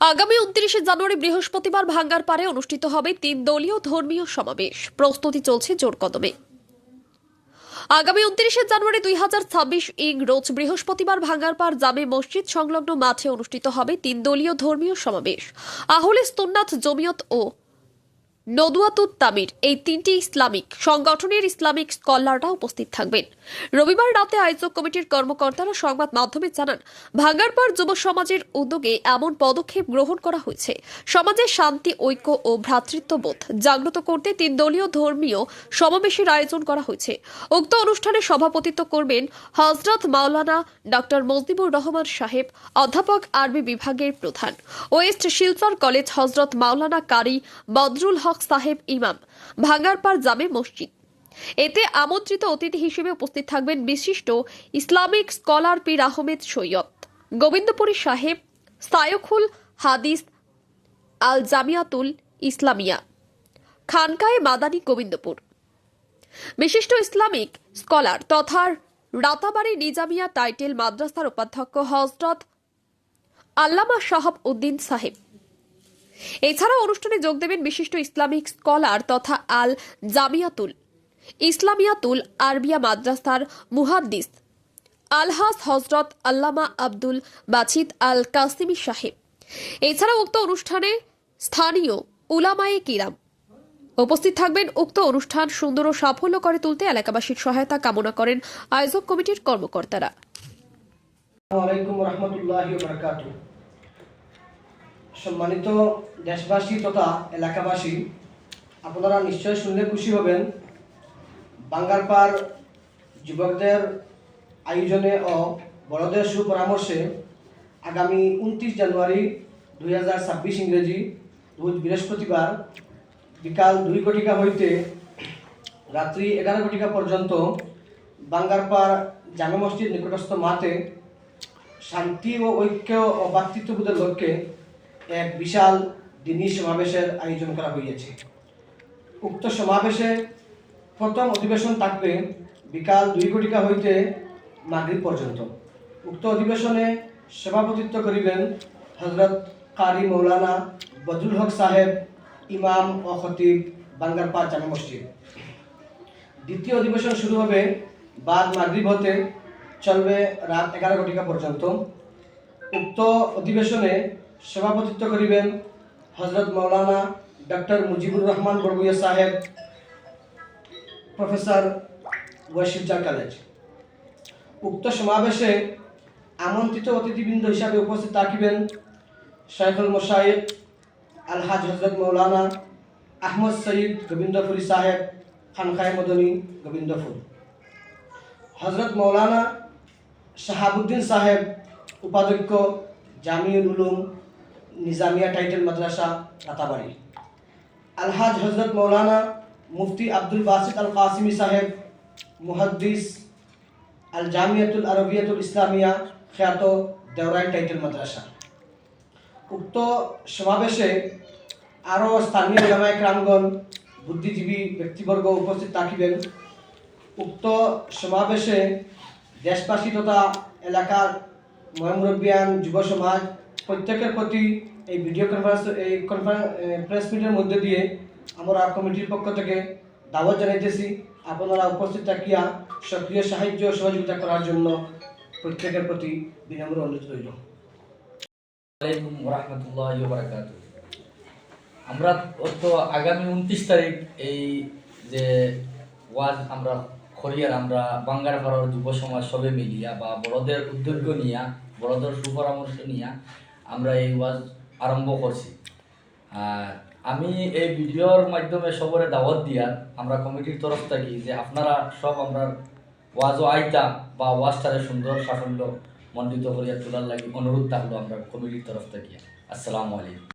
আগামী উনত্রিশে জানুয়ারি বৃহস্পতিবার ভাঙ্গার পারে অনুষ্ঠিত হবে তিন দলীয় ধর্মীয় সমাবেশ। প্রস্তুতি চলছে জোর কদমে। আগামী উনত্রিশে জানুয়ারি দুই হাজার ছাব্বিশ ইং রোজ বৃহস্পতিবার ভাঙ্গারপাড় জামে মসজিদ সংলগ্ন মাঠে অনুষ্ঠিত হবে তিন দলীয় ধর্মীয় সমাবেশ। আহলে স্তোন্নাথ জমিয়ত ও নদুয়াতুত তামির এই তিনটি ইসলামিক সংগঠনের ইসলামিক স্কলাররা উপস্থিত থাকবেন। রবিবার রাতে আয়োজক কমিটির কর্মকর্তারা সংবাদ মাধ্যমে জানান, ভাঙ্গারপাড় যুব সমাজের উদ্যোগে এমন পদক্ষেপ গ্রহণ করা হয়েছে। সমাজে শান্তি, ঐক্য ও ভ্রাতৃত্ববোধ জাগ্রত করতে তিন দলীয় ধর্মীয় সমাবেশের আয়োজন করা হয়েছে। উক্ত অনুষ্ঠানে সভাপতিত্ব করবেন হজরত মাওলানা ডক্টর মজদিবুর রহমান সাহেব, অধ্যাপক আরবি বিভাগের প্রধান। ওয়েস্ট শিলচর কলেজ হজরত মাওলানা কারি বদরুল হক সাহেব ইমাম, ভাঙ্গারপাড় জামে মসজিদ। এতে আমন্ত্রিত অতিথি হিসেবে উপস্থিত থাকবেন বিশিষ্ট ইসলামিক স্কলার পীর আহমেদ সৈয়দ, গোবিন্দপুরী সাহেব, সায়খুল হাদিস আল জামিয়াতুল ইসলামিয়া, খানকায়ে মাদানী গোবিন্দপুর। বিশিষ্ট ইসলামিক স্কলার তথা রাতাবাড়ি নিজামিয়া টাইটেল মাদ্রাসার উপাধ্যক্ষ হজরত আল্লামা সাহাব উদ্দিন সাহেব। এছাড়া অনুষ্ঠানে যোগ দেবেন বিশিষ্ট ইসলামিক স্কলার তথা আল জামিয়াতুল, ইসলামিয়াতুল আরবিয়া মাদ্রাসার মুহাদ্দিস আলহাস হজরত আল্লামা আব্দুল বাছিদ আল কাসিমি সাহেব। এছাড়া উক্ত অনুষ্ঠানে স্থানীয় উলামায়ে কিরাম উপস্থিত থাকবেন। উক্ত অনুষ্ঠান সুন্দর ও সাফল্য করে তুলতে এলাকাবাসীর সহায়তা কামনা করেন আয়োজক কমিটির কর্মকর্তারা আসসালামু আলাইকুম রহমতুল্লাহি বারকাত সম্মানিত দেশবাসী তথা এলাকাবাসী, আপনারা নিশ্চয় শুনলে খুশি হবেন। বাঙ্গারপাড় যুবকদের আয়োজনে ও বড়দের সুপরামর্শে আগামী উনত্রিশ জানুয়ারি দুই হাজার ছাব্বিশ ইংরেজি, রোজ বৃহস্পতিবার বিকাল দুই ঘটিকা হইতে রাত্রি এগারো ঘটিকা পর্যন্ত বাঙ্গারপাড় জামে মসজিদ নিকটস্থ মাঠে শান্তি ও ঐক্য ও ভ্রাতৃত্ববোধের লক্ষ্যে এক বিশাল দিনী সমাবেশের আয়োজন করা হইয়াছে। উক্ত সমাবেশে প্রথম অধিবেশন থাকবে বিকাল দুই ঘটিকা হইতে মাগরিব পর্যন্ত। উক্ত অধিবেশনে সভাপতিত্ব করিবেন হজরত কারি মৌলানা বদরুল হক সাহেব, ইমাম ও খতিব বাঙ্গারপাড় জামে মসজিদ। দ্বিতীয় অধিবেশন শুরু হবে বাদ মাগরিব হতে, চলবে রাত এগারো ঘটিকা পর্যন্ত। উক্ত অধিবেশনে সভাপতিত্ব করিবেন হজরত মৌলানা ডক্টর মুজিবুর রহমান বরগুয়া সাহেব, প্রফেসর ওয়াশিফজার কলেজ। উক্ত সমাবেশে আমন্ত্রিত অতিথিবৃন্দ হিসাবে উপস্থিত থাকিবেন শাইখুল মোশাইদ আলহাজ হজরত মৌলানা আহমদ সঈদ গোবিন্দপুরী সাহেব, খানখায় মদনী গোবিন্দপুর। হজরত মৌলানা শাহাবুদ্দিন সাহেব, উপাধ্যক্ষ জামিউল উলুম নিজামিয়া টাইটেল মাদ্রাসা, রাতাবাড়ি। আলহাজ হজরত মৌলানা মুফতি আব্দুল বাসিত আল কাসিমি সাহেব, মুহাদ্দিস আল জামিয়াতুল আরবিয়াতুল ইসলামিয়া, খ্যাত দেওরাই টাইটেল মাদ্রাসা। উক্ত সমাবেশে আরও স্থানীয় ওলামায় ক্রামগণ বুদ্ধিজীবী ব্যক্তিবর্গ উপস্থিত থাকিবেন। উক্ত সমাবেশে দেশবাসী তথা এলাকার ময়মুরব্বিয়ান যুব সমাজ প্রত্যেকের প্রতি এই ভিডিও কনফারেন্স এই প্রেস মিটের মধ্যে দিয়ে আমরা কমিটির পক্ষ থেকে দাওয়াত জানাইতেছি, আপনারা উপস্থিত থাকিয়া সক্রিয় সাহায্য সহযোগিতা করার জন্য প্রত্যেকের প্রতি বিনম্র অনুরোধ রইল। আমরা তো আগামী উনত্রিশ তারিখ এই যে ওয়াজ আমরা খরিয়ার আমরা বাঙ্গার ভাড়ার যুব সমাজ সবে মিলিয়া বা বড়দের উদ্যোগ নিয়া, বড়দের সুপরামর্শ নিয়া আমরা এই ওয়াজ আরম্ভ করছি। আর আমি এই ভিডিওর মাধ্যমে সবরে দাওয়াত দিয়া আমরা কমিটির তরফ থাকি যে আপনারা সব আমরা ওয়াজও আইতা বা ওয়াজটারে সুন্দর সাফল্য মণ্ডিত করিয়া তোলার লাগে অনুরোধ থাকল আমরা কমিটির তরফ থেকে। আসসালামু আলাইকুম।